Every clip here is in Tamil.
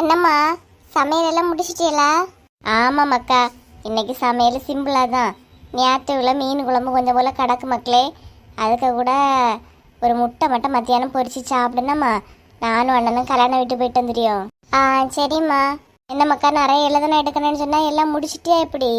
என்னம்மா சமையல் எல்லாம் முடிச்சிட்டீங்களா ஆமாம் மக்கா இன்னைக்கு சமையல் சிம்பிளாக தான். நேற்றுல மீன் குழம்பு கொஞ்சம் போல் கிடக்கு மக்களே. அதுக்கு கூட ஒரு முட்டை மட்டும் மத்தியானம் பொரிச்சு சாப்பிடுனம்மா நானும் அண்ணனும் கல்யாணம் விட்டு போயிட்டு வந்துடியோம் ஆ சரிம்மா. என்ன மக்கா நிறைய எழுதணும் எடுக்கணும்னு சொன்னால் எல்லாம் முடிச்சிட்டியா எப்படி?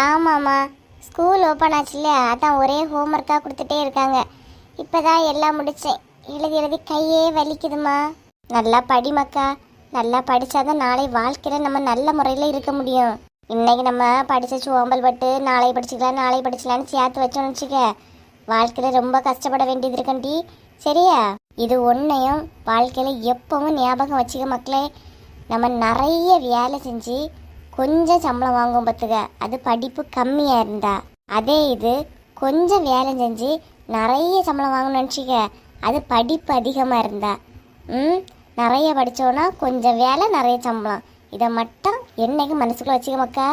ஆமாம்மா. ஸ்கூல் ஓப்பன் ஆச்சு இல்லையா? அதான் ஒரே ஹோம்ஒர்க்காக கொடுத்துட்டே இருக்காங்க. இப்போ தான் எல்லாம் முடித்தேன் எழுதி எழுதி கையே வலிக்குதுமா நல்லா படி மக்கா. நல்லா படித்தாதான் நாளை வாழ்க்கையில் நம்ம நல்ல முறையில் இருக்க முடியும். இன்னைக்கு நம்ம படித்த சோம்பல் பட்டு நாளை படிச்சுக்கலாம் நாளை படிச்சுக்கலான்னு சேர்த்து வச்சோம்னு வச்சுக்க. வாழ்க்கையில் ரொம்ப கஷ்டப்பட வேண்டியது இருக்கண்டி சரியா? இது ஒன்றையும் வாழ்க்கையில் எப்பவும் ஞாபகம் வச்சுக்க மக்களே. நம்ம நிறைய வேலை செஞ்சு கொஞ்சம் சம்பளம் வாங்குவோம் பார்த்துக்க. அது படிப்பு கம்மியாக இருந்தா. அதே இது கொஞ்சம் வேலை செஞ்சு நிறைய சம்பளம் வாங்கணும்னு நினச்சிக்க அது படிப்பு அதிகமாக இருந்தா. ம்? நிறைய படித்தோன்னா கொஞ்சம் வேலை நிறைய சம்பளம். இதை மட்டும் என்னைக்கு மனசுக்குள்ள வச்சுக்க மக்கா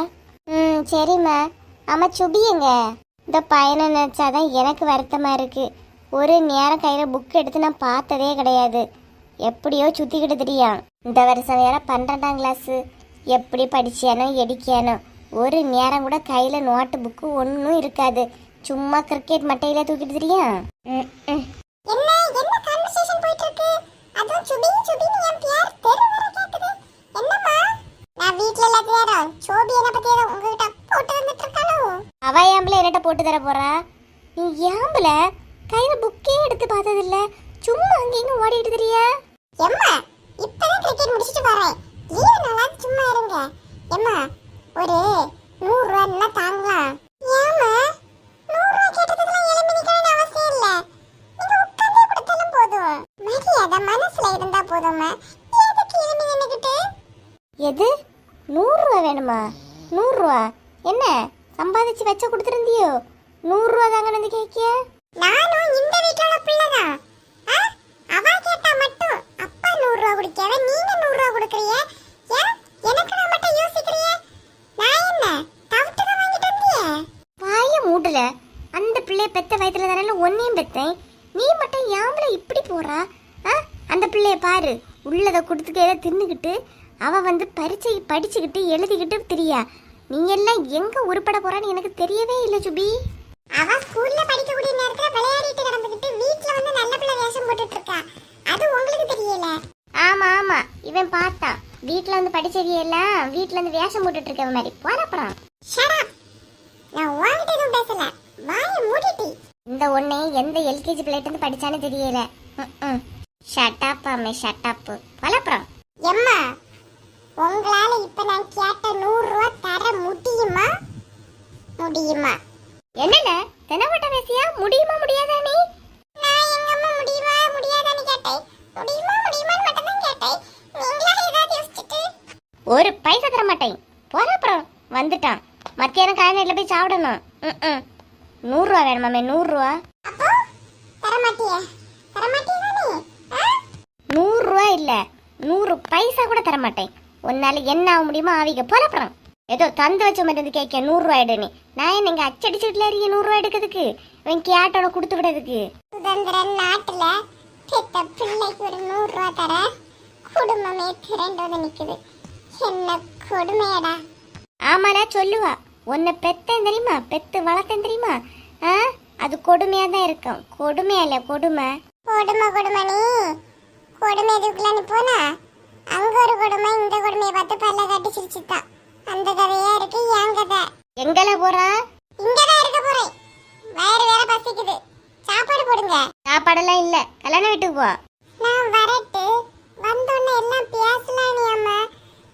ம் சரிம்மா. ஆமாம் சுபியங்க இந்த பையனை நினச்சாதான் எனக்கு வருத்தமாக இருக்குது ஒரு நேரம் கையில் புக் எடுத்து நான் பார்த்ததே கிடையாது. எப்படியோ சுற்றிக்கிட்டு தெரியும் இந்த வருஷம் வேற பன்னெண்டாம் கிளாஸு எப்படி படிச்சியானோ எடிக்கானோ ஒரு நேரம் கூட கையில் நோட்டு புக்கு ஒன்றும் இருக்காது. சும்மா கிரிக்கெட் மட்டையில தூக்கிட்டு தெரியும் ம், ம். என்ன என்ன கான்வர்சேஷன் போயிட்டு இருக்கு அதுவும் சுபின் சுபின் என் பேர் தெரு வர கேக்குது என்னம்மா நான் வீட்ல இல்லாத நேரம் சோபி என்ன பத்தி ஏதோ உங்ககிட்ட போட்டு வந்துட்டு இருக்கானோ அவ ஏம்பல என்னட்ட போட்டு தர போறா? நீ ஏம்பல? கையில புக்கே எடுத்து பார்த்ததில்ல. சும்மா அங்கேயும் ஓடிட்டு தெரியா? எம்மா இப்பதான் கிரிக்கெட் முடிச்சிட்டு வரேன் லீவு நாளாவது சும்மா இருங்க. எம்மா ஒரு நூறு ரூபா தாங்கலாம். ஏம்மா? நூறு ரூபா கேட்டதுக்கெல்லாம் எழுப்பி நிக்கணும்னு அவசியம் இல்ல. நீங்க உட்கார்ந்தே கொடுத்தாலும் போதும். மரியாதை மனசுல இருந்தா போதும்மா. எதுக்கு எழுப்பி நின்னுக்கிட்டு? எது? நூறுரூவா வேணுமா? நூறுரூவா? என்ன? சம்பாதிச்சு வச்ச கொடுத்துருந்தியோ? நூறுரூவா தாங்க வந்து கேட்கிய நானும் இந்த வீட்டோட பிள்ளைதான்? அவ கேட்டா மட்டும் அப்பா நூறு ரூபா குடிக்காத நீங்க நூறு ரூபா கொடுக்கறிய எனக்கு நான் மட்டும் யோசிக்கிறிய? நான் என்ன தவிட்டு வாங்கிட்டு வந்தியே? வாய மூடல. அந்த பிள்ளைய பெத்த வயத்துல தானே ஒன்னையும் பெத்தேன். நீ மட்டும் யாமல இப்படி போறா? அந்த பிள்ளைய பாரு. உள்ளதை கொடுத்துட்டு ஏதோ தின்னுக்கிட்டு அவ வந்து பரீட்சை படிச்சுக்கிட்டு எழுதிக்கிட்டு திரியா? நீ எல்லாம் எங்க உருப்பட போறான்னு எனக்கு தெரியவே இல்லை சுபி. அவ ஸ்கூல்ல படிக்கக்கூடிய நேரத்துல விளையாடிட்டு கிடந்துக்கிட்டு வீட்ல வந்து நல்ல பிள்ளை வேஷம் போட்டுட்டு இருக்கா அது உங்களுக்கு தெரியல? ஆமா ஆமா. இவன் பார்த்தான். வீட்ல வந்து படிச்சவியெல்லாம் வீட்ல இருந்து வேஷம் போட்டுட்டு இருக்க மாதிரி போறப்பறம் ஷட் அப் நான் உன்கிட்ட எதுவும் பேசல. வாயை மூடிட்டி. இந்த ஒன்னே எந்த எல்கேஜி பிள்ளைட்டு இருந்து படிச்சான்னு தெரியல. ஷட் அம்மே ஷட் அப் போலப்புறம் எம்மா உங்களால இப்ப நான் கேட்ட நூறு ரூபா தர முடியுமா? முடியுமா? என்னென்ன? தெனவட்ட பேசியா முடியுமா முடியாதா நீ? நான் எங்க அம்மா முடியுமா முடியாதான்னு கேட்டேன். முடியுமா முடியுமான்னு மட்டும் தான் கேட்டேன். நீங்களா ஏதாவது யோசிச்சுட்டு? ஒரு பைசா தர மாட்டேன். போறப்புறம் வந்துட்டான். மத்தியானம் காய்கறில போய் சாப்பிடணும். ம் நூறுரூவா வேணுமாமே நூறுரூவா. அப்போ? தர மாட்டியே? தர மாட்டியே ஆ? நூறுரூவா இல்ல. நூறு பைசா கூட தர மாட்டேன். உன்னால என்ன ஆக முடியுமோ ஆவிக்க போறப்புறம் ஏதோ தந்து வச்ச மாதிரி இருந்து கேட்க நூறுரூவா எடு நீ. நான் என்ன இங்க அச்சடிச்சுட்டுல இருக்கீங்க நூறுரூவா எடுக்கிறதுக்கு? இவன் கேட்டோட கொடுத்து விடுறதுக்கு. சுதந்திர நாட்டுல பெத்த பிள்ளைக்கு ஒரு நூறு ரூபா தர குடும்பமே திரண்டு வந்து நிக்குது. என்ன கொடுமையடா. ஆமாடா சொல்லுவா. உன்னை பெத்தேன் தெரியுமா? பெத்து வளர்த்தேன் தெரியுமா? ஆ? அது கொடுமையா தான் இருக்கும். கொடுமையா இல்ல கொடுமை. கொடுமை கொடுமை நீ. கொடுமை எதுக்குள்ள நீ போனா? அங்க கொடுமை இந்த கொடுமையை பார்த்து பல்ல காட்டி சிரிச்சுதான் அந்த கதையா இருக்கு என் கதை. எங்கல போறா? இங்கதான் இருக்க போறேன். வயிறு வேற பசிக்குது. சாப்பாடு போடுங்க. சாப்பாடெல்லாம் இல்ல. கல்யாண வீட்டுக்கு போ. நான் வரட்டு. வந்தோடனே எல்லாம் பேசலாம் நீ அம்மா.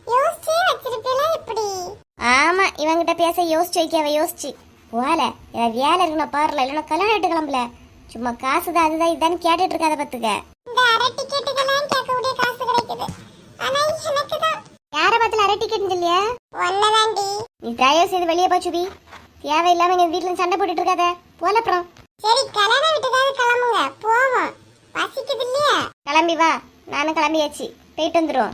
யோசிச்சே வச்சிருப்பீங்களா இப்படி? ஆமா இவங்கிட்ட பேச யோசிச்சு வைக்காவ யோசிச்சு. போல ஏதாவது வேலை இருக்குன்னு பாருல. இல்லைன்னா கல்யாண வீட்டு கிளம்பல. சும்மா காசு தான் அதுதான் இதான்னு கேட்டுட்டு இருக்காத பத்துக்க. இந்த அரை டிக்கெட்டுக்கெல்லாம் கேட்கக்கூடிய காசு கிடைக்குது. ஆனா எனக்கு தான். யார பத்துல அரை டிக்கெட் இல்லையா ஒன்னதாண்டி நீ தயவு செய்து வெளியே போச்சுவி தேவையில்லாம எங்க வீட்டுல சண்டை போட்டுட்டு இருக்காத. போல அப்புறம். சரி கல்யாண வீட்டுக்காவது கிளம்புங்க. போவோம். பசிக்குது இல்லையா? கிளம்பி வா. நானும் கிளம்பியாச்சு. போயிட்டு வந்துடும்